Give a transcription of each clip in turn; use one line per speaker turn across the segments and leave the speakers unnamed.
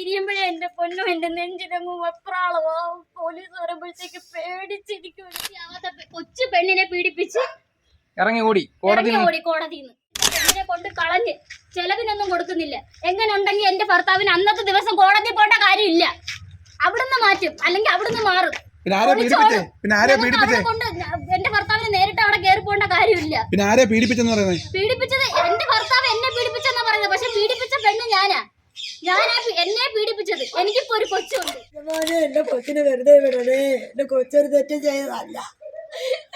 തിരിയുമ്പോഴേ എന്റെ പൊന്നും എന്റെ നെഞ്ചിലങ്ങും വെപ്രാളമോ. പോലീസ് വരുമ്പോഴത്തേക്ക് പേടിച്ചിരിക്കും കൊച്ചു പെണ്ണിനെ പീഡിപ്പിച്ച്
ഇറങ്ങി ഓടി കോടതി
ഓടി കോടതിന്ന്. പെണ്ണിനെ കൊണ്ട് കളഞ്ഞ് ചെലവിനൊന്നും കൊടുക്കുന്നില്ല. എങ്ങനെ ഉണ്ടെങ്കിൽ എന്റെ ഭർത്താവിന് അന്നത്തെ ദിവസം കോടതി പോണ്ട കാര്യമില്ല. അവിടുന്ന് മാറ്റും അല്ലെങ്കിൽ അവിടുന്ന് മാറും.
പിന്നെ ആരെ പീഡിപ്പിച്ചേ? പിന്നെ ആരെ
ഞങ്ങൾക്ക്
പീഡിപ്പിച്ചേ?
അവിടെ കൊണ്ട് എന്റെ ഭർത്താവിന് നേരിട്ട് അവിടെ കയറി പോണ്ട കാര്യമില്ല.
പിന്നെ ആരെ പീഡിപ്പിച്ചെന്ന് പറയുന്നത്?
പീഡിപ്പിച്ചത് എന്റെ ഭർത്താവ് എന്നെ പീഡിപ്പിച്ചെന്നാ പറയുന്നത്. പക്ഷെ പീഡിപ്പിച്ച പെണ്ണ് ഞാനാ. പി- എന്നെ പീഡിപ്പിച്ചത്. എനിക്കിപ്പോ ഒരു കൊച്ചുണ്ട്.
എന്റെ കൊച്ചിനെ വെറുതെ വിടണേ. എന്റെ കൊച്ചൊരു തെറ്റ് ചെയ്തതല്ല.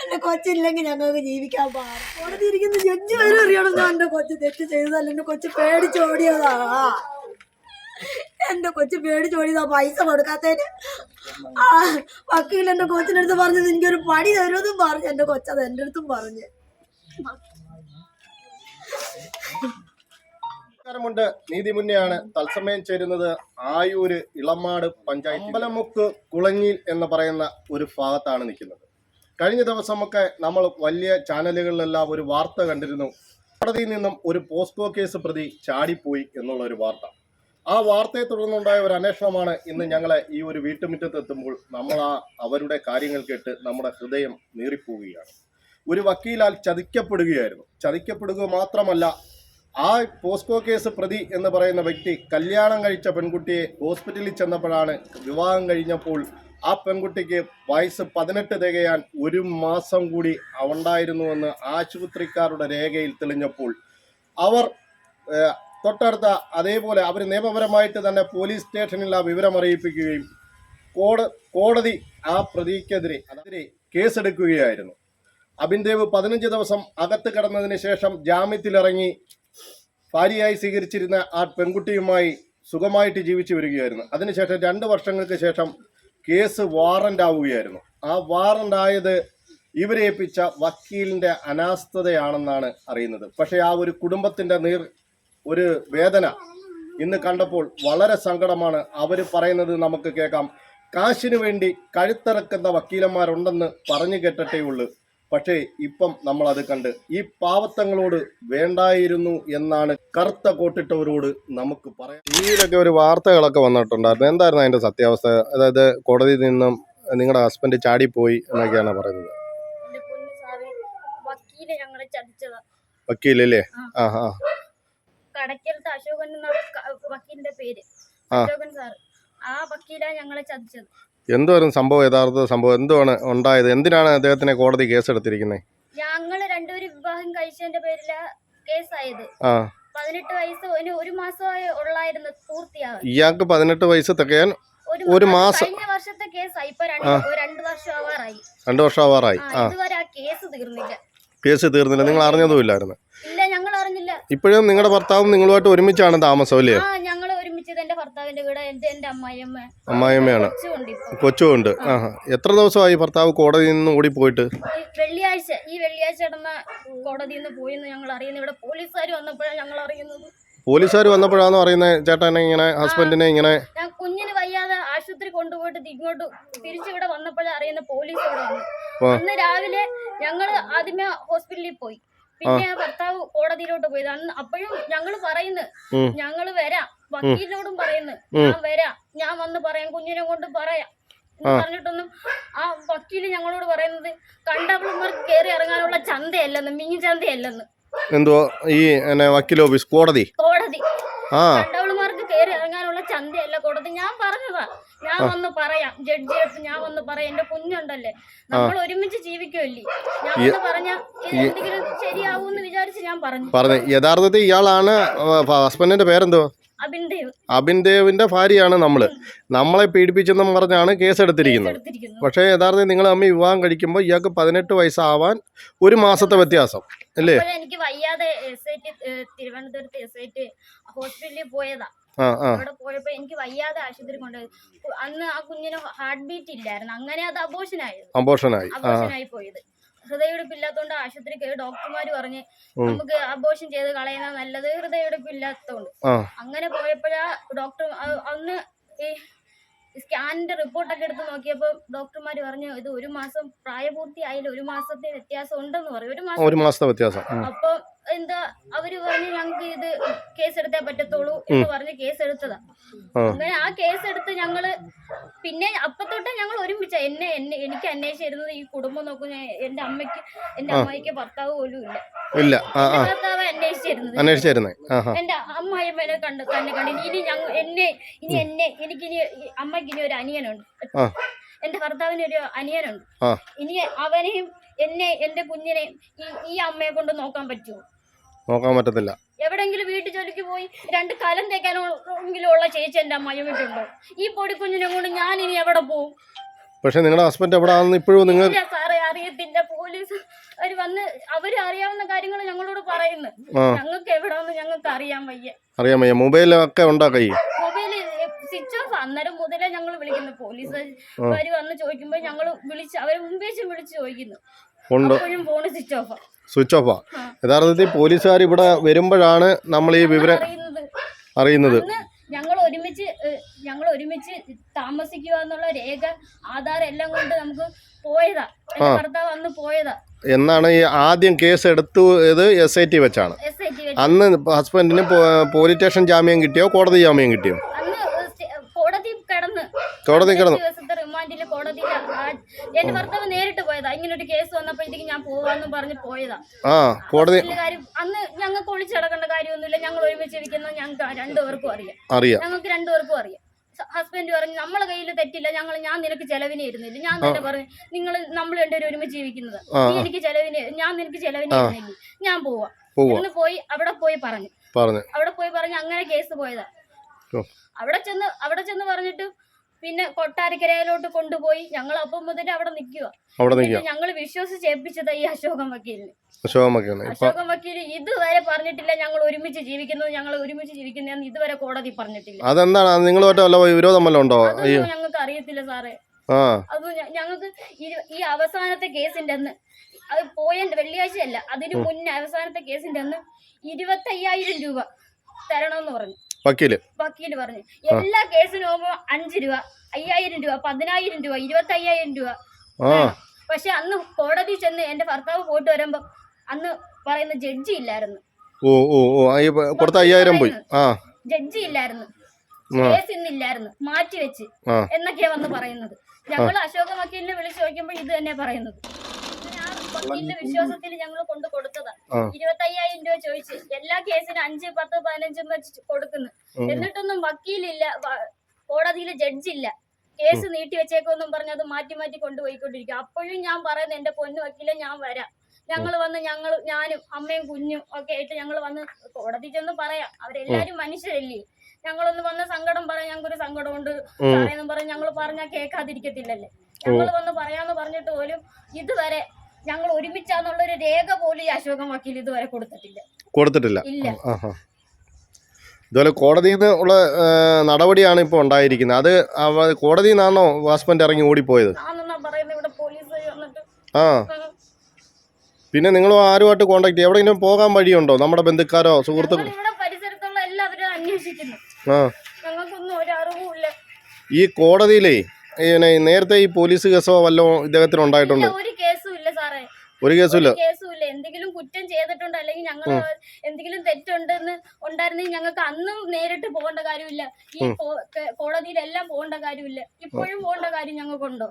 എന്റെ കൊച്ചില്ലെങ്കിൽ ഞങ്ങൾക്ക് ജീവിക്കാൻ പാടില്ല കോടതി ഇരിക്കുന്ന വരെ അറിയണം ഞാൻ എന്റെ കൊച്ചു തെറ്റ് ചെയ്തതല്ല. എന്റെ കൊച്ചു പേടിച്ചോടിയതാ എന്റെ കൊച്ചു പേടിച്ചോടിയതാ പൈസ കൊടുക്കാത്തതിന്. ആ വക്കീൽ എന്റെ കൊച്ചിന്റെ അടുത്ത് പറഞ്ഞത് എനിക്കൊരു പണി തരുമെന്നും പറഞ്ഞു എന്റെ കൊച്ചത് എന്റെ അടുത്തും പറഞ്ഞു.
നമസ്കാരമുണ്ട് നീതി മുന്നെയാണ് തത്സമയം ചേരുന്നത് ആയൂര് ഇളമാട് പഞ്ചായത്ത്. അമ്പലമുക്ക് കുളങ്ങിൽ എന്ന് പറയുന്ന ഒരു ഭാഗത്താണ് നിൽക്കുന്നത്. കഴിഞ്ഞ ദിവസമൊക്കെ നമ്മൾ വലിയ ചാനലുകളിലെല്ലാം ഒരു വാർത്ത കണ്ടിരുന്നു. കോടതിയിൽ നിന്നും ഒരു പോസ്കോ കേസ് പ്രതി ചാടിപ്പോയി എന്നുള്ള ഒരു വാർത്ത. ആ വാർത്തയെ തുടർന്നുണ്ടായ ഒരു അന്വേഷണമാണ് ഇന്ന് ഞങ്ങളെ ഈ ഒരു വീട്ടുമുറ്റത്ത് എത്തുമ്പോൾ നമ്മൾ ആ അവരുടെ കാര്യങ്ങൾ കേട്ട് നമ്മുടെ ഹൃദയം നീറിപ്പോവുകയാണ്. ഒരു വക്കീലാൽ ചതിക്കപ്പെടുകയായിരുന്നു. ചതിക്കപ്പെടുക മാത്രമല്ല ആ പോസ്കോ കേസ് പ്രതി എന്ന് പറയുന്ന വ്യക്തി കല്യാണം കഴിച്ച പെൺകുട്ടിയെ ഹോസ്പിറ്റലിൽ ചെന്നപ്പോഴാണ് വിവാഹം കഴിഞ്ഞപ്പോൾ ആ പെൺകുട്ടിക്ക് വയസ്സ് പതിനെട്ട് തികയാൻ ഒരു മാസം കൂടി ഉണ്ടായിരുന്നുവെന്ന് ആശുപത്രിക്കാരുടെ രേഖയിൽ തെളിഞ്ഞപ്പോൾ അവർ തൊട്ടടുത്ത അതേപോലെ അവർ നിയമപരമായിട്ട് തന്നെ പോലീസ് സ്റ്റേഷനിൽ ആ വിവരം അറിയിപ്പിക്കുകയും കോട കോടതി ആ പ്രതിക്കെതിരെ അതിരെ കേസെടുക്കുകയായിരുന്നു. അബിൻദേവ് പതിനഞ്ച് ദിവസം അകത്ത് കടന്നതിന് ശേഷം ജാമ്യത്തിലിറങ്ങി ഭാര്യയായി സ്വീകരിച്ചിരുന്ന ആ പെൺകുട്ടിയുമായി സുഖമായിട്ട് ജീവിച്ചു വരികയായിരുന്നു. അതിനുശേഷം രണ്ട് വർഷങ്ങൾക്ക് ശേഷം കേസ് വാറന്റ് ആവുകയായിരുന്നു. ആ വാറന്റ് ആയത് ഇവരെ ഏൽപ്പിച്ച വക്കീലിന്റെ അനാസ്ഥതയാണെന്നാണ് അറിയുന്നത്. പക്ഷേ ആ ഒരു കുടുംബത്തിന്റെ നീർ ഒരു വേദന ഇന്ന് കണ്ടപ്പോൾ വളരെ സങ്കടമാണ്. അവർ പറയുന്നത് നമുക്ക് കേൾക്കാം. കാശിനു വേണ്ടി കഴുത്തിറക്കുന്ന വക്കീലന്മാരുണ്ടെന്ന് പറഞ്ഞു കേട്ടിട്ടേ ഉള്ളൂ. പക്ഷേ ഇപ്പം നമ്മൾ അത് കണ്ട് ഈ പാവത്തങ്ങളോട് വേണ്ടായിരുന്നു എന്നാണ് കറുത്ത കോട്ടിട്ടവരോട് നമുക്ക് പറയാം ഇതിലൊക്കെ ഒരു വാർത്തകളൊക്കെ വന്നിട്ടുണ്ടായിരുന്നു. എന്തായിരുന്നു അതിന്റെ സത്യാവസ്ഥ? അതായത് കോടതിയിൽ നിന്നും നിങ്ങളുടെ ഹസ്ബൻഡ് ചാടിപ്പോയി എന്നൊക്കെയാണ് പറയുന്നത്. വക്കീലല്ലേ? ആ. ആ
കടയ്ക്കലത്തെ അശോകൻ വക്കീലിന്റെ പേര്.
ആ.
അശോകൻ സാർ ആ വക്കീലാ ഞങ്ങളെ ചതിച്ചത്.
എന്തുവായിരുന്നു സംഭവം യഥാർത്ഥ സംഭവം? എന്തുവാണ് ഉണ്ടായത്? എന്തിനാണ് അദ്ദേഹത്തിനെ കോടതി കേസെടുത്തിരിക്കുന്നത്
ഞങ്ങൾ രണ്ടുപേരും വിവാഹം കഴിച്ചതിന്റെ പേരിൽ കേസായത്.
ആ.
പതിനെട്ട് വയസ്സ് ഒരു ഒരു മാസമായി ഉള്ളായിരുന്നു പൂർത്തിയാവും
ഇയാൾക്ക് പതിനെട്ട് വയസ്സ് തികയാൻ ഒരു മാസം.
കഴിഞ്ഞ വർഷത്തെ കേസായി. ഇപ്പൊ രണ്ട് വർഷം ആവാറായി.
രണ്ട് വർഷം ആവാറായി.
ആ ഇതുവരെ ആ കേസ് തീർന്നില്ല.
കേസ് തീർന്നില്ല. നിങ്ങൾ അറിഞ്ഞതുമില്ലായിരുന്നു.
ഇല്ല ഞങ്ങൾ അറിഞ്ഞില്ല
ഇപ്പോഴും നിങ്ങളുടെ ഭർത്താവും നിങ്ങളുമായിട്ട് ഒരുമിച്ചാണ് താമസം അല്ലേ
ആ ഞങ്ങൾ ഒരുമിച്ചത് എന്റെ ഭർത്താവിന്റെ വീട് എന്റെ എന്റെ അമ്മായിയമ്മ.
അമ്മായിയമ്മയാണ്.
കൊച്ചുണ്ട് ഇപ്പൊ
കൊച്ചുമുണ്ട്. ആ. എത്ര ദിവസമായി ഭർത്താവ് കോടതിയിൽ നിന്ന് ഓടിപ്പോയിട്ട്
ഈ വെള്ളിയാഴ്ച ഈ വെള്ളിയാഴ്ച നടന്ന കോടതിയിൽ നിന്ന് പോയെന്ന് ഞങ്ങൾ അറിയുന്നത്. ഇവിടെ പോലീസുകാർ വന്നപ്പോഴാണ് ഞങ്ങൾ അറിയുന്നത്.
പോലീസുകാർ വന്നപ്പോഴാണ് അറിയുന്നത് ചേട്ടനെ ഇങ്ങനെ ഹസ്ബൻഡിനെ ഇങ്ങനെ?
ഞാൻ കുഞ്ഞിന് വയ്യാതെ ആശുപത്രി കൊണ്ടുപോയിട്ട് ഇങ്ങോട്ട് തിരിച്ചിവിടെ വന്നപ്പോഴാണ് അറിയുന്ന പോലീസ് ഇവിടെ വന്നു.
ആ.
അന്ന് രാവിലെ ഞങ്ങൾ ആദ്യമേ ഹോസ്പിറ്റലിൽ പോയി. പിന്നെ ഭർത്താവ് കോടതിയിലോട്ട് പോയത് അന്ന് അപ്പോഴും ഞങ്ങൾ പറയുന്നു
ഉം.
ഞങ്ങൾ വരാം. വക്കീലിനോടും പറയുന്നു. ഞാൻ വരാം. ഞാൻ വന്ന് പറയാം. കുഞ്ഞിനെ കൊണ്ട് പറയാം. പറഞ്ഞിട്ടൊന്നും ആ വക്കീൽ ഞങ്ങളോട് പറയുന്നത് കണ്ടവളന്മാർക്ക് കയറി ഇറങ്ങാനുള്ള ചന്തയല്ലെന്ന് മിനി ചന്തയല്ലെന്ന്.
എന്തോ ഈ വക്കീൽ ഓഫീസ് കോടതി?
കോടതി. കണ്ടവളുമാർക്ക് കയറി ഇറങ്ങാനുള്ള ചന്തയല്ല കോടതി. ഞാൻ പറഞ്ഞതാ. ഞാൻ വന്ന് പറയാം. ജഡ്ജി അടുത്ത് ഞാൻ വന്ന് പറയാം. എന്റെ കുഞ്ഞുണ്ടല്ലേ. നമ്മൾ ഒരുമിച്ച് ജീവിക്കുമല്ലേ ഞാൻ വന്ന് പറഞ്ഞ എന്തെങ്കിലും ശരിയാവൂന്ന് വിചാരിച്ച് ഞാൻ പറഞ്ഞു.
പറഞ്ഞു. യഥാർത്ഥത്തിൽ ഇയാളാണ് ഹസ്ബൻഡിന്റെ പേരെന്തോ അബിൻദേവിന്റെ ഭാര്യയാണ് നമ്മൾ. നമ്മളെ പീഡിപ്പിച്ചെന്നും പറഞ്ഞാണ് കേസ്
എടുത്തിരിക്കുന്നു
പക്ഷേ യഥാർത്ഥത്തിൽ നിങ്ങൾ അമ്മ വിവാഹം കഴിക്കുമ്പോൾ ഇയാൾക്ക് പതിനെട്ട് വയസ്സാവാൻ ഒരു മാസത്തെ വ്യത്യാസം. അല്ലേ?
എനിക്ക് വയ്യാതെ തിരുവനന്തപുരത്ത് ഹോസ്പിറ്റലിൽ പോയതാ. അവിടെ പോയപ്പോ എനിക്ക് വയ്യാതെ ആശുപത്രി കൊണ്ടുപോയി. അന്ന് ആ കുഞ്ഞിന് ഹാർട്ട് ബീറ്റ് ഇല്ലായിരുന്നു. അങ്ങനെ അത്
അബോഷനായി. ആ.
അബോഷനായി പോയത്. ഹൃദയമെടുപ്പില്ലാത്തോണ്ട് ആശുപത്രി കയറി ഡോക്ടർമാർ പറഞ്ഞ് നമുക്ക് അബോഷൻ ചെയ്ത് കളയുന്ന നല്ലത് ഹൃദയമെടുപ്പില്ലാത്തോണ്ട്.
ആ.
അങ്ങനെ പോയപ്പോഴാ ഡോക്ടർ അന്ന് ഈ സ്കാനിന്റെ റിപ്പോർട്ടൊക്കെ എടുത്ത് നോക്കിയപ്പോൾ ഡോക്ടർമാർ പറഞ്ഞു ഇത് ഒരു മാസം പ്രായപൂർത്തി ആയില്ല ഒരു മാസത്തെ വ്യത്യാസം ഉണ്ടെന്ന് പറയും. ഒരു മാസം
ഒരു മാസത്തെ വ്യത്യാസം.
അപ്പൊ എന്താ അവർ പറഞ്ഞ് ഞങ്ങൾക്ക് ഇത് കേസ് എടുത്തേ പറ്റത്തുള്ളൂ എന്ന് പറഞ്ഞ് കേസ് എടുത്തതാ
ആ.
അങ്ങനെ ആ കേസ് എടുത്ത് ഞങ്ങൾ പിന്നെ അപ്പത്തൊട്ട് തൊട്ടേ ഞങ്ങൾ ഒരുമിച്ച. എന്നെ എന്നെ എനിക്ക് അന്വേഷിച്ചിരുന്നത് ഈ കുടുംബം നോക്കുന്ന എന്റെ അമ്മയ്ക്ക് എന്റെ അമ്മയ്ക്ക് ഭർത്താവ് പോലും ഇല്ല.
ഇല്ല.
ഭർത്താവ് അന്വേഷിച്ചിരുന്നത്. എന്റെ അമ്മായിമ്മനെ കണ്ട് തന്നെ കണ്ടിന് ഇനി ഞങ്ങൾ എന്നെ ഇനി എന്നെ എനിക്കിനി അമ്മയ്ക്ക് ഇനി ഒരു അനിയനുണ്ട്. എന്റെ ഭർത്താവിന് ഒരു അനിയനുണ്ട്. ഇനി അവനെയും എന്നെ എന്റെ കുഞ്ഞിനെയും ഈ ഈ അമ്മയെ കൊണ്ട് നോക്കാൻ പറ്റുമോ?
നോക്കാൻ പറ്റത്തില്ല.
എവിടെങ്കിലും വീട്ടു ജോലിക്ക് പോയി രണ്ട് കലം തേക്കാനെങ്കിലും ഉള്ള ചേച്ചി എന്റെ അമ്മ വീട്ടുണ്ടോ ഈ പൊടിക്കുഞ്ഞിനെ കൊണ്ട് ഞാൻ ഇനി എവിടെ പോകും
പക്ഷെ നിങ്ങളുടെ ഹസ്ബൻഡ് എവിടെ ആണെന്ന് ഇപ്പോഴും നിങ്ങൾ
സാറേ അറിയത്തില്ല. പോലീസ് അവർ വന്ന് അവർ അറിയാവുന്ന കാര്യങ്ങൾ ഞങ്ങളോട് പറയുന്നു. ഞങ്ങൾക്ക് എവിടെന്ന് ഞങ്ങൾക്ക് അറിയാൻ വയ്യ.
അറിയാൻ വയ്യ. മൊബൈലൊക്കെ ഉണ്ടോ കൈ?
മൊബൈൽ സ്വിച്ച് ഓഫ് അന്നേരം മുതലേ ഞങ്ങൾ വിളിക്കുന്നു. പോലീസ് അവർ വന്ന് ചോദിക്കുമ്പോ ഞങ്ങൾ വിളിച്ച് അവരെ മുമ്പേശം വിളിച്ച് ചോദിക്കുന്നു. അപ്പോഴും ഫോണ് സ്വിച്ച് ഓഫ്
സ്വിച്ച് ഓഫാ യഥാർത്ഥത്തിൽ പോലീസുകാർ ഇവിടെ വരുമ്പോഴാണ് നമ്മൾ ഈ വിവരം
അറിയുന്നത്. ഞങ്ങൾ ഒരുമിച്ച് ഞങ്ങൾ ഒരുമിച്ച് താമസിക്കുക എന്നുള്ള രേഖ ആധാർ എല്ലാം കൊണ്ട് നമുക്ക് പോയതാ. ഭർത്താവ് അന്ന് പോയതാ.
എന്നാണ് ഈ ആദ്യം കേസ് എടുത്തു ഇത് എസ് ഐ ടി വെച്ചാണ്. അന്ന് ഹസ്ബൻഡിന് പോലീസ് സ്റ്റേഷൻ ജാമ്യം കിട്ടിയോ കോടതി ജാമ്യം കിട്ടിയോ?
കോടതി കിടന്ന്.
കോടതി കിടന്നു.
എന്റെ ഭർത്താവ് നേരിട്ട് പോയതാ. ഇങ്ങനെ ഒരു കേസ് വന്നപ്പോഴത്തേക്ക് ഞാൻ പോവാന്നും പറഞ്ഞ് പോയതാ.
ആ കോടതി
കാര്യം അന്ന് ഞങ്ങൾക്ക് ഒളിച്ചടക്കേണ്ട കാര്യമൊന്നുമില്ല. ഞങ്ങൾ ഒരുമിച്ച് ഇരിക്കുന്നത് ഞങ്ങൾക്ക് രണ്ടുപേർക്കും അറിയാം.
അറിയാം.
ഞങ്ങൾക്ക് രണ്ടുപേർക്കും അറിയാം. ഹസ്ബൻഡ് പറഞ്ഞു നമ്മളെ കയ്യിൽ തെറ്റില്ല. ഞങ്ങൾ ഞാൻ നിനക്ക് ചെലവിന് ഇരുന്നില്ല. ഞാൻ തന്നെ പറഞ്ഞു നിങ്ങൾ നമ്മൾ രണ്ടുപേരും ഒരുമിച്ച് ജീവിക്കുന്നത്. നീ എനിക്ക് ചെലവിന് ഞാൻ നിനക്ക് ചെലവിന് ഇരുന്നില്ല. ഞാൻ പോവാ. എന്ന് പോയി അവിടെ പോയി പറഞ്ഞു.
പറഞ്ഞു.
അവിടെ പോയി പറഞ്ഞു അങ്ങനെ കേസ് പോയതാ. അവിടെ ചെന്ന് അവിടെ ചെന്ന് പറഞ്ഞിട്ട് പിന്നെ കൊട്ടാരക്കരയിലോട്ട് കൊണ്ടുപോയി ഞങ്ങൾ അപ്പം മുതൽ അവിടെ നിൽക്കുക.
അവിടെ നിൽക്കുക.
ഞങ്ങൾ വിശ്വസിച്ചേൽപ്പിച്ചത് ഈ അശോകൻ വക്കീലിന്.
അശോകൻ ഇപ്പൊ
അശോകൻ വക്കീൽ ഇതുവരെ പറഞ്ഞിട്ടില്ല ഞങ്ങൾ ഒരുമിച്ച് ജീവിക്കുന്നത് ഞങ്ങൾ ഒരുമിച്ച് ജീവിക്കുന്നതെന്ന് ഇതുവരെ കോടതി പറഞ്ഞിട്ടില്ല.
അതെന്താണ്? നിങ്ങൾ വിരോധം വല്ലതും ഉണ്ടോ?
ഞങ്ങൾക്ക് അറിയത്തില്ല സാറേ. അത് ഞങ്ങൾക്ക് ഈ അവസാനത്തെ കേസിന്റെ അന്ന് അത് പോയ വെള്ളിയാഴ്ചയല്ല അതിനു മുന്നേ അവസാനത്തെ കേസിന്റെ അന്ന് ഇരുപത്തയ്യായിരം രൂപ തരണമെന്ന് പറഞ്ഞു.
വക്കീൽ.
വക്കീൽ പറഞ്ഞു. എല്ലാ കേസിനും പോകുമ്പോ അഞ്ച് രൂപ അയ്യായിരം രൂപ പതിനായിരം രൂപ ഇരുപത്തയ്യായിരം രൂപ.
ആ.
പക്ഷെ അന്ന് കോടതി ചെന്ന് എന്റെ ഭർത്താവ് പോയിട്ട് വരുമ്പോ അന്ന് പറയുന്ന ജഡ്ജി ഇല്ലായിരുന്നു.
ഓ ഓ ഓ ആ, ഈ കൊടുത്ത അയ്യായിരം പോയി. ആ.
ജഡ്ജി ഇല്ലായിരുന്നു. കേസ് ഇന്നില്ലായിരുന്നു മാറ്റി വെച്ച്
ആ.
എന്നൊക്കെയാ വന്ന് പറയുന്നത്. ഞങ്ങൾ അശോക വക്കീലിനെ വിളിച്ചു ചോദിക്കുമ്പോൾ ഇത് തന്നെയാ പറയുന്നത്. വക്കീലിന്റെ വിശ്വാസത്തിൽ ഞങ്ങൾ കൊണ്ട് കൊടുത്തതാ. ഇരുപത്തയ്യായിരം രൂപ ചോദിച്ച്. എല്ലാ കേസിനും അഞ്ച് പത്ത് പതിനഞ്ചും വെച്ച് കൊടുക്കുന്നു. എന്നിട്ടൊന്നും വക്കീലില്ല കോടതിയിലെ ജഡ്ജില്ല. കേസ് നീട്ടി വെച്ചേക്കൊന്നും പറഞ്ഞ് അത് മാറ്റി മാറ്റി കൊണ്ടുപോയിക്കൊണ്ടിരിക്കും. അപ്പോഴും ഞാൻ പറയുന്നത് എന്റെ പൊന്നു വക്കീലെ ഞാൻ വരാം. ഞങ്ങൾ വന്ന് ഞങ്ങൾ ഞാനും അമ്മയും കുഞ്ഞും ഒക്കെ ആയിട്ട് ഞങ്ങൾ വന്ന് കോടതി ചെന്ന് പറയാം. അവരെല്ലാരും മനുഷ്യരല്ലേ? ഞങ്ങളൊന്ന് വന്ന് സങ്കടം പറയാം. ഞങ്ങൾക്കൊരു സങ്കടമുണ്ട്. പറയുന്നു പറഞ്ഞ് ഞങ്ങൾ പറഞ്ഞാൽ കേൾക്കാതിരിക്കത്തില്ലല്ലേ? ഞങ്ങൾ വന്ന് പറയാന്ന് പറഞ്ഞിട്ട് പോലും ഇതുവരെ ഞങ്ങൾ ഒരുമിച്ചാന്നുള്ള ഒരു രേഖ പോലും ഈ അശോകൻ വക്കീൽ ഇതുവരെ കൊടുത്തിട്ടില്ല.
കൊടുത്തിട്ടില്ല.
ഇല്ല.
ഇതുപോലെ കോടതിയിൽ നിന്ന് ഉള്ള നടപടിയാണ് ഇപ്പോൾ ഉണ്ടായിരിക്കുന്നത്. അത് കോടതിയിൽ നിന്നാണോ ഹസ്ബൻഡ് ഇറങ്ങി ഓടിപ്പോയത്? ആ. പിന്നെ നിങ്ങൾ ആരുമായിട്ട് കോണ്ടാക്ട് ചെയ്യും? എവിടെയെങ്കിലും പോകാൻ വഴിയുണ്ടോ? നമ്മുടെ ബന്ധുക്കാരോ
സുഹൃത്തുക്കളോ
ആ. ഈ കോടതിയിലേ നേരത്തെ ഈ പോലീസ് കേസോ വല്ലോ ഇദ്ദേഹത്തിന് ഉണ്ടായിട്ടുണ്ട്
ഇല്ല, ഒരു കേസും ഇല്ല സാറേ
ഒരു
കേസുമില്ല. എന്തെങ്കിലും കുറ്റം ചെയ്തിട്ടുണ്ട് അല്ലെങ്കിൽ ഞങ്ങൾ എന്തെങ്കിലും തെറ്റുണ്ടെന്ന് ഉണ്ടായിരുന്നെങ്കിൽ ഞങ്ങൾക്ക് അന്നും നേരിട്ട് പോകേണ്ട കാര്യമില്ല. ഈ കോടതിയിലെല്ലാം പോകേണ്ട കാര്യമില്ല. ഇപ്പോഴും പോകേണ്ട കാര്യം ഞങ്ങൾക്കുണ്ടോ?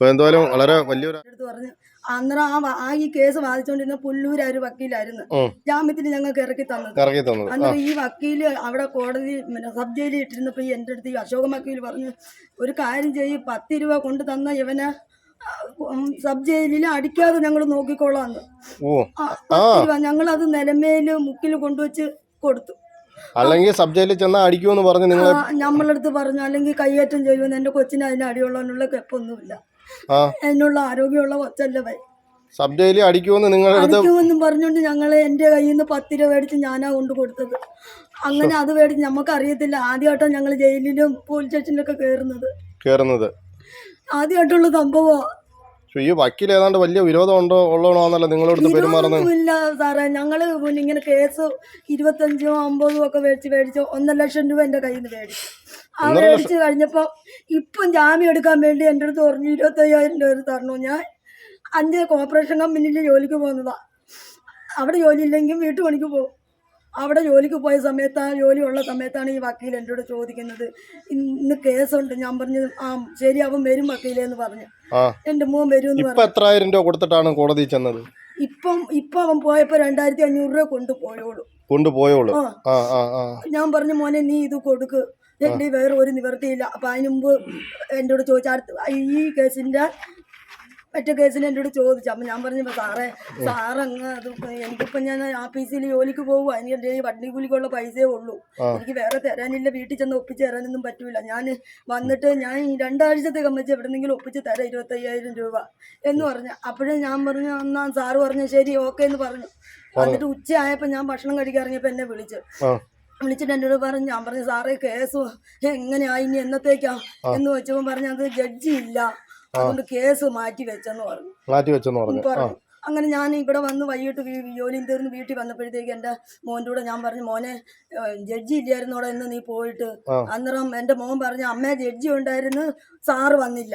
എന്തായാലും വളരെ വലിയൊരു
പറഞ്ഞു അന്നേരം ആ ആ ഈ കേസ് വാദിച്ചുകൊണ്ടിരുന്ന പുല്ലൂര് ഒരു വക്കീലായിരുന്നു. ജാമ്യത്തിന് ഞങ്ങൾക്ക് ഇറക്കി തന്നത്.
ഇറക്കി തന്നത്.
അന്നേരം ഈ വക്കീൽ അവിടെ കോടതി സബ് ജയിലിൽ ഇട്ടിരുന്നപ്പോ ഈ എന്റെ അടുത്ത് ഈ അശോകൻ വക്കീൽ പറഞ്ഞു ഒരു കാര്യം ചെയ്യും പത്ത് രൂപ കൊണ്ട് തന്ന ഇവനെ സബ് ജയിലിൽ അടിക്കാതെ ഞങ്ങൾ നോക്കിക്കോളാന്ന്
ഓ
രൂപ ഞങ്ങളത് നിലമേൽ മുക്കിൽ കൊണ്ടുവച്ച് കൊടുത്തു.
അല്ലെങ്കിൽ സബ് ജയിലിൽ ചെന്നാൽ അടിക്കുമെന്ന് പറഞ്ഞു നിങ്ങൾ
നമ്മളടുത്ത് പറഞ്ഞു അല്ലെങ്കിൽ കൈയേറ്റം ചെയ്യുമെന്ന്. എന്റെ കൊച്ചിന് അതിന് അടിയുള്ളതിനുള്ള കെപ്പൊന്നുമില്ല. അതിനുള്ള ആരോഗ്യമുള്ള കൊച്ചല്ല വൈ.
സബ് ജയിലിൽ അടിക്കുമെന്ന് നിങ്ങൾ
അടിക്കുമെന്നും പറഞ്ഞുകൊണ്ട് ഞങ്ങൾ എന്റെ കയ്യിൽ നിന്ന് പത്ത് രൂപ മേടിച്ച് ഞാനാ കൊണ്ട് കൊടുത്തത്. അങ്ങനെ അത് മേടിച്ച് നമുക്ക് അറിയത്തില്ല ആദ്യമായിട്ടാണ് ഞങ്ങൾ ജയിലിലും പോലീസ് സ്റ്റേഷനിലൊക്കെ കയറുന്നത്
കയറുന്നത്
ആദ്യമായിട്ടുള്ള സംഭവം.
പക്ഷേ ഈ വക്കീൽ ഏതാണ്ട് വലിയ വിരോധം ഉണ്ടോ ഉള്ളതാണല്ലോ നിങ്ങളോട് പെരുമാറുന്നത്?
ഇല്ല സാറേ. ഞങ്ങൾ പിന്നെ ഇങ്ങനെ കേസ് ഇരുപത്തഞ്ചോ അമ്പതോ ഒക്കെ മേടിച്ച് മേടിച്ച് ഒന്നര ലക്ഷം രൂപ എന്റെ കയ്യിൽ നിന്ന് മേടിച്ചു. ആ മേടിച്ചു കഴിഞ്ഞപ്പോൾ ഇപ്പം ജാമ്യം എടുക്കാൻ വേണ്ടി എന്റെ അടുത്ത് പറഞ്ഞു ഇരുപത്തയ്യായിരം രൂപ തരണു. ഞാൻ അഞ്ച് കോർപ്പറേഷൻ കമ്പനിയിൽ ജോലിക്ക് പോകുന്നതാ. അവിടെ ജോലി ഇല്ലെങ്കിൽ വീട്ടുപണിക്ക് പോകും. അവിടെ ജോലിക്ക് പോയ സമയത്ത് ആ ജോലി ഉള്ള സമയത്താണ് ഈ വക്കീൽ എന്നോട് ചോദിക്കുന്നത്. ഇന്ന് കേസുണ്ട്. ഞാൻ പറഞ്ഞു ആ ശരി അവൻ വരും വക്കീലേ എന്ന് പറഞ്ഞു. എന്റെ മോൻ വരും എന്ന് പറഞ്ഞു
എത്രായിരം രൂപ കൊടുത്തിട്ടാണ് കോടതി ചെന്നത്?
ഇപ്പം ഇപ്പൊ അവൻ പോയപ്പോ രണ്ടായിരത്തി അഞ്ഞൂറ് രൂപ കൊണ്ടുപോയോളൂ.
കൊണ്ടുപോയോളൂ
ഞാൻ പറഞ്ഞു മോനെ നീ ഇത് കൊടുക്ക്. എന്റെ വേറെ ഒരു നിവൃത്തിയില്ല അപ്പൊ അതിന് മുമ്പ് എന്നോട് ചോദിച്ച അടുത്ത ഈ കേസിന്റെ മറ്റേ കേസിന് എന്നോട് ചോദിച്ചു. അപ്പം ഞാൻ പറഞ്ഞു ഇപ്പം സാറേ സാറങ്ങ് അത് എനിക്കിപ്പം ഞാൻ ആഫീസിൽ ജോലിക്ക് പോകുക എനിക്ക് എന്റെ ഈ വണ്ടി കൂലിക്കുള്ള പൈസയേ ഉള്ളൂ. എനിക്ക് വേറെ തരാനില്ല. വീട്ടിൽ ചെന്ന് ഒപ്പിച്ച് തരാനൊന്നും പറ്റൂല. ഞാൻ വന്നിട്ട് ഞാൻ ഈ രണ്ടാഴ്ചത്തേക്ക് വെച്ച് എവിടെന്നെങ്കിലും ഒപ്പിച്ച് തരാം ഇരുപത്തയ്യായിരം രൂപ. എന്ന് പറഞ്ഞു. അപ്പോഴും ഞാൻ പറഞ്ഞു എന്നാ സാറ് പറഞ്ഞു ശരി ഓക്കെ എന്ന് പറഞ്ഞു. എന്നിട്ട് ഉച്ചയായപ്പോൾ ഞാൻ ഭക്ഷണം കഴിക്കാൻ ഇറങ്ങിയപ്പോൾ എന്നെ വിളിച്ചു. വിളിച്ചിട്ട് എന്നോട് പറഞ്ഞു ഞാൻ പറഞ്ഞു സാറേ കേസ് എങ്ങനെയാ? ഇനി എന്നത്തേക്കാ? എന്ന് വെച്ചപ്പോൾ പറഞ്ഞു അത് ജഡ്ജി ഇല്ല. അതുകൊണ്ട് കേസ് മാറ്റി വെച്ചെന്ന് പറഞ്ഞു.
മാറ്റി വെച്ചെന്ന് പറഞ്ഞു.
അങ്ങനെ ഞാൻ ഇവിടെ വന്ന് വൈകിട്ട് ജോലിയും തീർന്ന് വീട്ടിൽ വന്നപ്പോഴത്തേക്ക് എന്റെ മോന്റെ കൂടെ ഞാൻ പറഞ്ഞു മോനെ ജഡ്ജി ഇല്ലായിരുന്നോടെ എന്ന് നീ പോയിട്ട്. അന്നേരം എന്റെ മോൻ പറഞ്ഞു അമ്മ ജഡ്ജി ഉണ്ടായിരുന്നു സാറ് വന്നില്ല.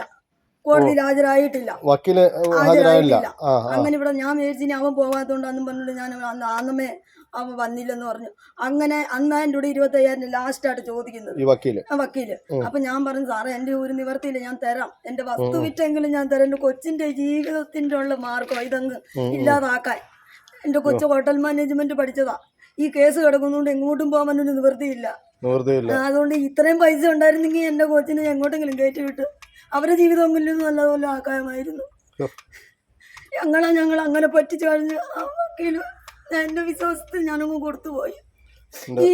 കോടതിയിൽ ഹാജരായിട്ടില്ല.
ആ
അങ്ങനെ ഇവിടെ ഞാൻ മേടിച്ചിനി അവൻ പോകാത്തോണ്ട് അന്നും പറഞ്ഞിട്ട് ഞാൻ അന്ന് അന്നമേ അവൻ വന്നില്ലെന്ന് പറഞ്ഞു. അങ്ങനെ അന്ന് എന്റെ കൂടെ ഇരുപത്തി അയ്യായിരം ലാസ്റ്റ് ആയിട്ട് ചോദിക്കുന്നത്.
ഈ വക്കീൽ.
ആ വക്കീൽ. അപ്പൊ ഞാൻ പറഞ്ഞു സാറേ എന്റെ ഒരു നിവർത്തിയില്ല ഞാൻ തരാം. എന്റെ വസ്തു വിറ്റെങ്കിലും ഞാൻ തരാം. എന്റെ കൊച്ചിന്റെ ജീവിതത്തിന്റെ ഉള്ള മാർഗം ഇതങ്ങ് ഇല്ലാതാക്കാൻ. എന്റെ കൊച്ചു ഹോട്ടൽ മാനേജ്മെന്റ് പഠിച്ചതാ. ഈ കേസ് കിടക്കുന്നതുകൊണ്ട് എങ്ങോട്ടും പോകാൻ ഒരു നിവൃത്തിയില്ല അതുകൊണ്ട് ഇത്രയും പൈസ ഉണ്ടായിരുന്നെങ്കിൽ എന്റെ കൊച്ചിനെ എങ്ങോട്ടെങ്കിലും കയറ്റി വിട്ട്. അവരുടെ ജീവിതമെങ്കിലും നല്ലതുപോലെ ആക്കാമായിരുന്നു. ഞങ്ങളെ ഞങ്ങൾ അങ്ങനെ പറ്റിച്ചു കഴിഞ്ഞ് ആ വക്കീൽ എന്റെ വിശ്വാസത്തിൽ ഞാനങ്ങ് കൊടുത്തു പോയി ഈ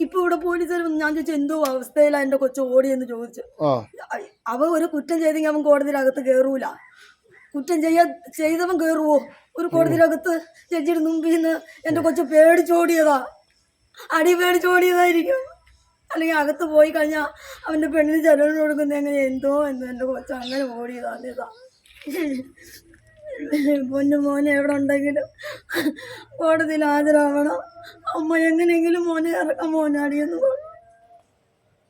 ഇപ്പൊ ഇവിടെ പോലീസ് വരുമ്പോ ഞാൻ ചോദിച്ചു എന്തോ അവസ്ഥയിലാ എന്റെ കൊച്ചു ഓടിയെന്ന് ചോദിച്ചു. അവ ഒരു കുറ്റം ചെയ്തെങ്കിൽ അവൻ കോടതിയിലകത്ത് കേറൂല. കുറ്റം ചെയ്യാ ചെയ്തവൻ കേറുവോ? ഒരു കോടതിയിലകത്ത് ജഡ്ജിയുടെ മുമ്പിൽ നിന്ന് എന്റെ കൊച്ചു പേടിച്ചോടിയതാ. അടി പേടിച്ചോടിയതായിരിക്കും. അല്ലെങ്കിൽ അകത്ത് പോയി കഴിഞ്ഞാ അവന്റെ പെണ്ണിന് ചെലവിന് കൊടുക്കുന്ന എങ്ങനെ എന്തോ എന്ന് എന്റെ കൊച്ചു അങ്ങനെ ഓടിയതാ പൊന്നു മോനെ എവിടെ ഉണ്ടെങ്കിലും കോടതിയിൽ ഹാജരാവണം. അമ്മ എങ്ങനെയെങ്കിലും മോനെ ഇറക്കാം മോനെ അടിയെന്ന്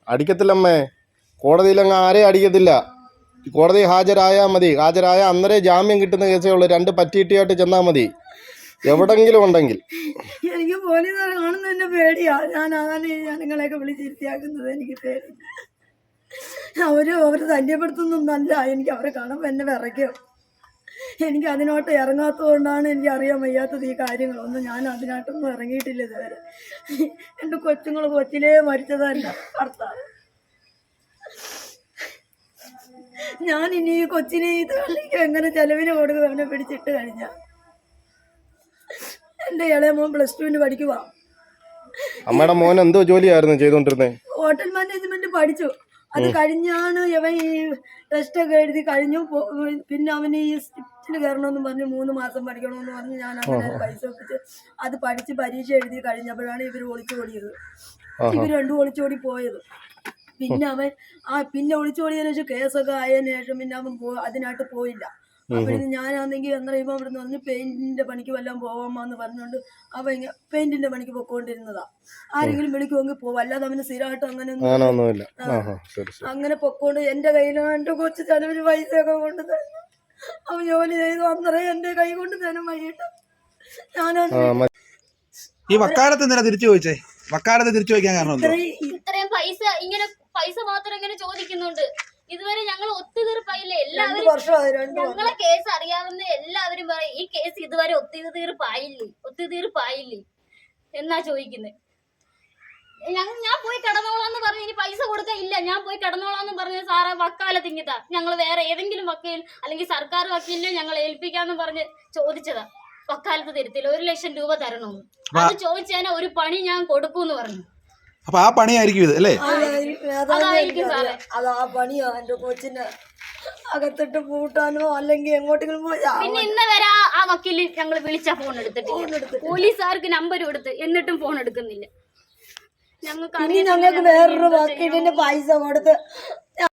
അടിക്കത്തില്ലമ്മേ. കോടതിയിൽ അങ്ങ് ആരെയും അടിക്കത്തില്ല. കോടതി ഹാജരായാൽ മതി. ഹാജരായ അന്നേരം ജാമ്യം കിട്ടുന്ന കേസേ ഉള്ളൂ. രണ്ട് പറ്റിയിട്ടിയായിട്ട് ചെന്നാൽ മതി. എവിടെങ്കിലും ഉണ്ടെങ്കിൽ.
എനിക്ക് പോലീസുകാരെ കാണുന്ന തന്നെ പേടിയാ. ഞാൻ അതാണ് ഈ ജനങ്ങളെയൊക്കെ വിളിച്ചിരുത്തിയാക്കുന്നത് എനിക്ക് പേടി അവർ അവർ ശല്യപ്പെടുത്തുന്നൊന്നല്ല. എനിക്ക് അവരെ കാണുമ്പോൾ എന്നെ വിറയ്ക്കും. എനിക്ക് അതിനോട്ട് ഇറങ്ങാത്തതുകൊണ്ടാണ് എനിക്ക് അറിയാൻ വയ്യാത്തത് ഈ കാര്യങ്ങളൊന്നും ഞാൻ അതിനായിട്ടൊന്നും ഇറങ്ങിയിട്ടില്ല ഇതുവരെ. എന്റെ കൊച്ചുങ്ങൾ കൊച്ചിലേ മരിച്ചതല്ല ഭർത്താവ്. ഞാൻ ഇനി ഈ കൊച്ചിനെ ഈ തള്ളിക്ക് എങ്ങനെ ചെലവിന് കൊടുക്കും? അവനെ പിടിച്ചിട്ട് കഴിഞ്ഞാൽ എന്റെ ഇളയ മോൻ പ്ലസ് ടുവിന് പഠിക്കുക
അമ്മയുടെ മോൻ എന്തോ ജോലിയായിരുന്നു ചെയ്തുകൊണ്ടിരുന്നത്
ഹോട്ടൽ മാനേജ്മെന്റ് പഠിച്ചു. അത് കഴിഞ്ഞാണ് ഇവൻ ഈ ടെസ്റ്റ് ഒക്കെ എഴുതി കഴിഞ്ഞു. പിന്നെ അവന് ഈ സ്റ്റിപ്സിൽ കയറണമെന്ന് പറഞ്ഞ് മൂന്ന് മാസം പഠിക്കണമെന്ന് പറഞ്ഞ് ഞാൻ അങ്ങനെ പൈസ ഒപ്പിച്ച് അത് പഠിച്ച് പരീക്ഷ എഴുതി കഴിഞ്ഞപ്പോഴാണ് ഇവർ ഒളിച്ചോടിയത് ഇവർ രണ്ടും ഒളിച്ചോടി പോയത്. പിന്നെ അവൻ ആ പിന്നെ ഒളിച്ചോടിയതിനു ശേഷം കേസൊക്കെ ആയതിനു ശേഷം പിന്നെ അവൻ പോ അതിനായിട്ട് പോയില്ല. അപ്പോഴത്തേക്ക് ഞാനാണെങ്കിൽ എന്ന് ഇപ്പം അവിടെ നിന്ന് പറഞ്ഞ് പെയിന്റിന്റെ പണിക്ക് വല്ലതും പോവാമെന്ന് പറഞ്ഞുകൊണ്ട് അവ ഇങ്ങനെ പെയിന്റിന്റെ പണിക്ക് പൊക്കോണ്ടിരുന്നതാ. ആരെങ്കിലും വിളിക്കുമെങ്കിൽ പോവും അല്ലാതെ അവന് സ്ഥിരമായിട്ട് അങ്ങനെ
അങ്ങനെ
പൊക്കോണ്ട് എന്റെ കയ്യിലാണ്ട് കൊച്ചു ചെലവിന് പൈസയൊക്കെ കൊണ്ട് തന്നു. അവൻ ജോലി ചെയ്തു. അന്നേരം എന്റെ കൈ കൊണ്ട് തരും വൈകിട്ട്.
ഞാനാ
ഈ വക്കാലത്ത് എന്തിനാ തിരിച്ചു ചോദിച്ചേ? വക്കാലത്ത് തിരിച്ചു ചോദിക്കാൻ കാരണം
ഇത്രയും
പൈസ ഇങ്ങനെ പൈസ മാത്രം ഇങ്ങനെ ചോദിക്കുന്നുണ്ട്. ഇതുവരെ ഞങ്ങൾ ഒത്തുതീർപ്പായില്ലേ? എല്ലാവരും ഞങ്ങളെ കേസ് അറിയാവുന്ന എല്ലാവരും പറയും ഈ കേസ് ഇതുവരെ ഒത്തുതീർപ്പായില്ലേ? ഒത്തുതീർപ്പായില്ലേ? എന്നാ ചോദിക്കുന്നത് ഞങ്ങൾ ഞാൻ പോയി കിടന്നോളാന്ന് പറഞ്ഞ് ഇനി പൈസ കൊടുക്കാൻ ഇല്ല. ഞാൻ പോയി കിടന്നോളാന്ന് പറഞ്ഞ സാറേ വക്കാല തിങ്ങിത്താ ഞങ്ങൾ വേറെ ഏതെങ്കിലും വക്കീൽ അല്ലെങ്കിൽ സർക്കാർ വക്കീലിനെ ഞങ്ങൾ ഏൽപ്പിക്കാന്ന് പറഞ്ഞ് ചോദിച്ചതാ. വക്കാലത്ത് തരത്തില്ല ഒരു ലക്ഷം രൂപ തരണമെന്ന് അത് ചോദിച്ചതിനെ ഒരു പണി ഞാൻ കൊടുക്കൂന്ന് പറഞ്ഞു.
അപ്പൊ ആ പണിയായിരിക്കും ഇത് അല്ലേ.
അത് ആ പണിയാ എന്റെ കൊച്ചിനെ അകത്തിട്ട് പൂട്ടാനോ അല്ലെങ്കിൽ എങ്ങോട്ടെങ്കിലും പോയാ?
പിന്നെ ഇന്ന് വരെ ആ- വക്കീൽ ഞങ്ങൾ വിളിച്ച ഫോൺ എടുത്തിട്ട്. പോലീസുകാർക്ക് നമ്പർ കൊടുത്ത് എന്നിട്ടും ഫോൺ എടുക്കുന്നില്ല. ഞങ്ങൾക്ക്
ഞങ്ങൾക്ക് വേറൊരു വക്കീലിന് പൈസ കൊടുത്ത്